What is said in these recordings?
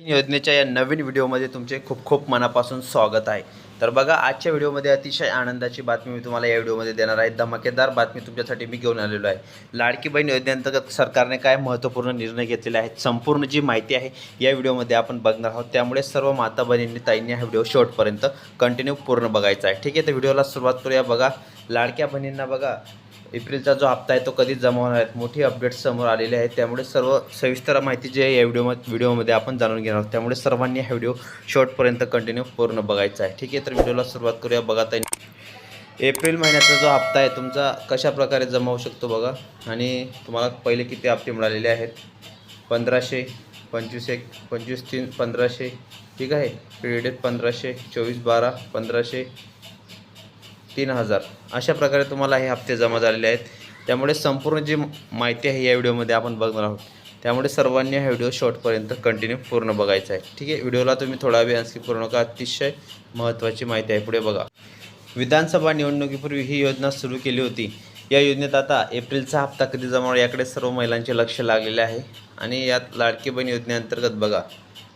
योजनेच्या या नवीन व्हिडिओमध्ये तुमचे खूप खूप मनापासून स्वागत आहे. तर बघा आजच्या व्हिडिओमध्ये अतिशय आनंदाची बातमी मी तुम्हाला या व्हिडिओमध्ये देणार आहे. धमाकेदार बातमी तुमच्यासाठी मी घेऊन आलेलो आहे. लाडकी बहीण योजनेअंतर्गत सरकारने काय महत्त्वपूर्ण निर्णय घेतलेले आहेत संपूर्ण जी माहिती आहे या व्हिडिओमध्ये आपण बघणार आहोत. त्यामुळे सर्व माता बहिणींनी ताईंनी हा व्हिडिओ शेवटपर्यंत कंटिन्यू पूर्ण बघायचा आहे. ठीक आहे तर व्हिडिओला सुरुवात करूया. बघा लाडक्या बहिणींना बघा एप्रिलचा जो हप्ता आहे तो कधी जमा होणार आहे मोठी अपडेट्स समोर आलेले आहेत. त्यामुळे सर्व सविस्तर माहिती जी आहे या व्हिडिओ व्हिडिओमध्ये आपण जाणून घेणार आहोत. त्यामुळे सर्वांनी हा व्हिडिओ शॉर्टपर्यंत कंटिन्यू पूर्ण बघायचा आहे. ठीक आहे तर व्हिडिओला सुरुवात करूया. बघा ताई एप्रिल महिन्याचा जो हप्ता आहे तुमचा कशा प्रकारे जमा होऊ शकतो बघा. आणि तुम्हाला पहिले किती हप्ते मिळालेले आहेत? पंधराशे पंचवीस एक पंचवीस तीन पंधराशे. ठीक आहे? पिरियड पंधराशे चोवीस बारा पंधराशे तीन हजार. अशा प्रकारे तुम्हाला हे हप्ते जमा झालेले आहेत. त्यामुळे संपूर्ण जी माहिती आहे या व्हिडिओमध्ये आपण बघणार आहोत. त्यामुळे सर्वांनी हा व्हिडिओ शॉर्टपर्यंत कंटिन्यू पूर्ण बघायचा आहे. ठीक आहे? व्हिडिओला तुम्ही थोडा वेळ आणखी पूर्ण नका अतिशय महत्त्वाची माहिती आहे. पुढे बघा. विधानसभा निवडणुकीपूर्वी ही योजना सुरू केली होती. या योजनेत आता एप्रिलचा हप्ता कधी जमा याकडे सर्व महिलांचे लक्ष लागलेले आहे. आणि यात लाडकी बहीण योजनेअंतर्गत बघा.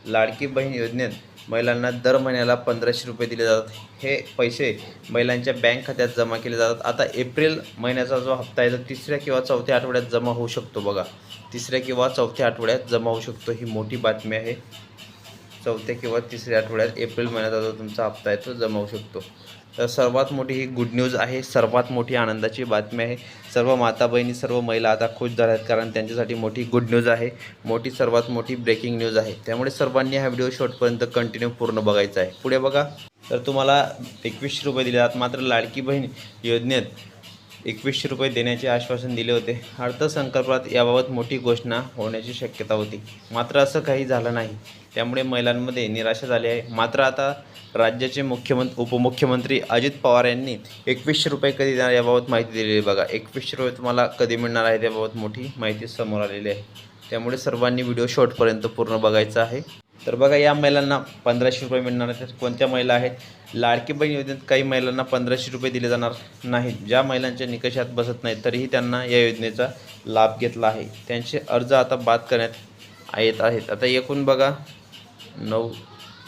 लाडकी बहीण योजनेत महिलांना दर महिन्याला पंधराशे रुपये दिले जातात. हे पैसे महिलांच्या बँक खात्यात जमा केले जातात. आता एप्रिल महिन्याचा जो हप्ता आहे तो तिसऱ्या किंवा चौथ्या आठवड्यात जमा होऊ शकतो बघा. तिसऱ्या किंवा चौथ्या आठवड्यात जमा होऊ शकतो ही मोठी बातमी आहे. चौथ्या किंवा तिसऱ्या आठवड्यात एप्रिल महिन्याचा जो तुमचा हप्ता आहे तो जमवू शकतो. तर सर्वात मोठी ही गुड न्यूज आहे सर्वात मोठी आनंदाची बातमी आहे. सर्व माता बहिणी सर्व महिला आता खुश झाल्या आहेत कारण त्यांच्यासाठी मोठी गुड न्यूज आहे. मोठी सर्वात मोठी ब्रेकिंग न्यूज आहे. त्यामुळे सर्वांनी हा व्हिडिओ शॉर्टपर्यंत कंटिन्यू पूर्ण बघायचा आहे. पुढे बघा. तर तुम्हाला एकवीसशे रुपये दिले जातात मात्र लाडकी बहीण योजनेत एकवीसशे रुपये देण्याचे आश्वासन दिले होते. अर्थसंकल्पात याबाबत मोठी घोषणा होण्याची शक्यता होती. मात्र असं काही झालं नाही. त्यामुळे महिलांमध्ये निराशा झाली आहे. मात्र आता राज्याचे मुख्यमंत्री उपमुख्यमंत्री अजित पवार यांनी एकवीसशे रुपये कधी देणार याबाबत माहिती दिलेली आहे. बघा एकवीसशे रुपये तुम्हाला कधी मिळणार आहे त्याबाबत मोठी माहिती समोर आलेली आहे. त्यामुळे सर्वांनी व्हिडिओ शॉर्टपर्यंत पूर्ण बघायचा आहे. तर बघा या महिलांना पंधराशे रुपये मिळणार आहेत. कोणत्या महिला आहेत? लाडकी बहीण योजनेत काही महिलांना पंधराशे रुपये दिले जाणार नाहीत. ज्या महिलांच्या निकषात बसत नाहीत तरीही त्यांना या योजनेचा लाभ घेतला आहे. त्यांचे अर्ज आता बाद करण्यात येत आहेत. आता एकूण बघा नऊ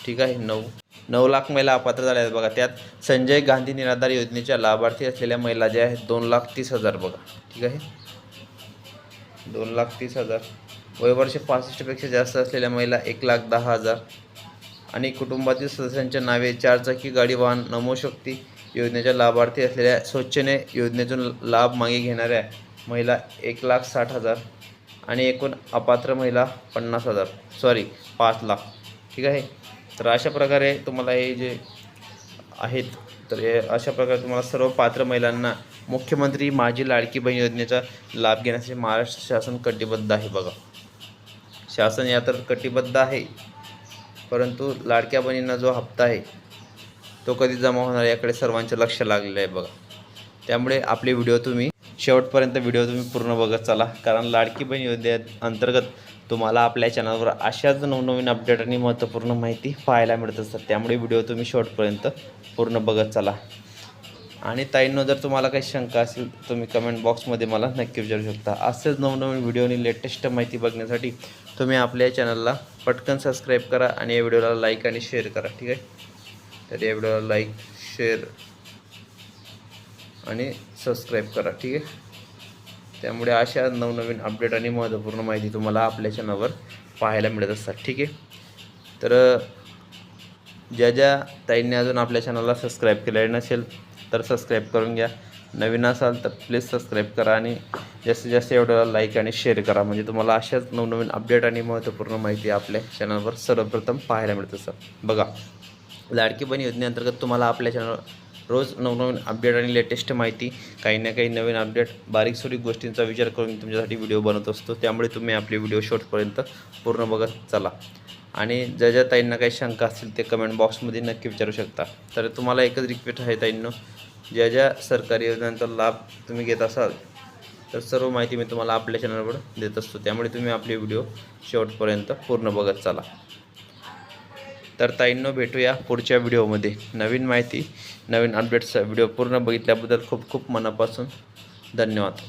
ठीक आहे नऊ. नऊ लाख महिला अपात्र झाल्या आहेत बघा. त्यात संजय गांधी निराधार योजनेच्या लाभार्थी असलेल्या महिला ज्या आहेत दोन लाख तीस हजार बघा. ठीक आहे? दोन लाख तीस हजार. वयवर्ष पासष्टपेक्षा जास्त असलेल्या महिला एक लाख दहा हजार. आणि कुटुंबातील सदस्यांच्या नावे चारचाकी गाडी वाहन नमोशक्ती योजनेच्या लाभार्थी असलेल्या स्वच्छने योजनेतून लाभ मागे घेणाऱ्या महिला एक लाख साठ हजार आणि एकूण अपात्र महिला पन्नास हजार सॉरी पाच लाख. ठीक आहे? तर अशा प्रकारे तुम्हाला हे जे आहेत तर हे अशा प्रकारे तुम्हाला सर्व पात्र महिलांना मुख्यमंत्री माझी लाडकी बहीण योजनेचा लाभ घेण्यासाठी महाराष्ट्र शासन कटिबद्ध आहे बघा. शासन या तर कटिबद्ध आहे. परंतु लाडक्या बहिणींना जो हप्ता आहे तो कधी जमा होणार याकडे सर्वांचे लक्ष लागलेलं आहे बघा. त्यामुळे आपले व्हिडिओ तुम्ही शेवटपर्यंत व्हिडिओ तुम्ही पूर्ण बघत चला. कारण लाडकी बहीण योजने अंतर्गत तुम्हाला आपल्या चॅनलवर अशाच नवनवीन अपडेट आणि महत्त्वपूर्ण माहिती पाहायला मिळत असतात. त्यामुळे व्हिडिओ तुम्ही शेवटपर्यंत पूर्ण बघत चला. आणि ताईंनो जर तुम्हाला काही शंका असेल तुम्ही कमेंट बॉक्समध्ये मला नक्की विचारू शकता. असेच नवनवीन व्हिडिओ आणि लेटेस्ट माहिती बघण्यासाठी तुम्ही आपल्या चॅनलला पटकन सबस्क्राईब करा आणि या व्हिडिओला लाईक आणि शेअर करा ठीक आहे? तर या व्हिडिओला लाईक शेअर आणि सबस्क्राईब करा ठीक आहे? त्यामुळे अशा नवनवीन अपडेट आणि महत्त्वपूर्ण माहिती तुम्हाला आपल्या चॅनलवर पाहायला मिळत असतात ठीक आहे? तर ज्या ज्या ताईंनी अजून आपल्या चॅनलला सबस्क्राईब केलेलं नसेल तर सबस्क्राईब करून घ्या. नवीन असाल तर प्लीज सबस्क्राईब करा आणि जास्तीत जास्त एवढ्याला लाईक आणि शेअर करा. म्हणजे तुम्हाला अशाच नवनवीन अपडेट आणि महत्त्वपूर्ण माहिती आपल्या चॅनलवर सर्वप्रथम पाहायला मिळतं सर बघा लाडकी बहीण योजनेअंतर्गत तुम्हाला आपल्या चॅनल रोज नवनवीन अपडेट आणि लेटेस्ट माहिती काही ना काही नवीन अपडेट बारीक सुरीक गोष्टींचा विचार करून तुमच्यासाठी व्हिडिओ बनवत असतो. त्यामुळे तुम्ही आपले व्हिडिओ शॉर्टपर्यंत पूर्ण बघत चला. आणि ज्या ज्या ताईंना काही शंका असतील ते कमेंट बॉक्समध्ये नक्की विचारू शकता. तर तुम्हाला एकच रिक्वेस्ट आहे ताईंनो ज्या ज्या सरकारी योजनांचा लाभ तुम्ही घेत असाल तर सर्व माहिती मी तुम्हाला आपल्या चॅनलवर देत असतो. त्यामुळे तुम्ही आपले व्हिडिओ शेवटपर्यंत पूर्ण बघत चला. तर ताईंनो भेटूया पुढच्या व्हिडिओमध्ये नवीन माहिती नवीन अपडेट्सचा व्हिडिओ पूर्ण बघितल्याबद्दल खूप खूप मनापासून धन्यवाद.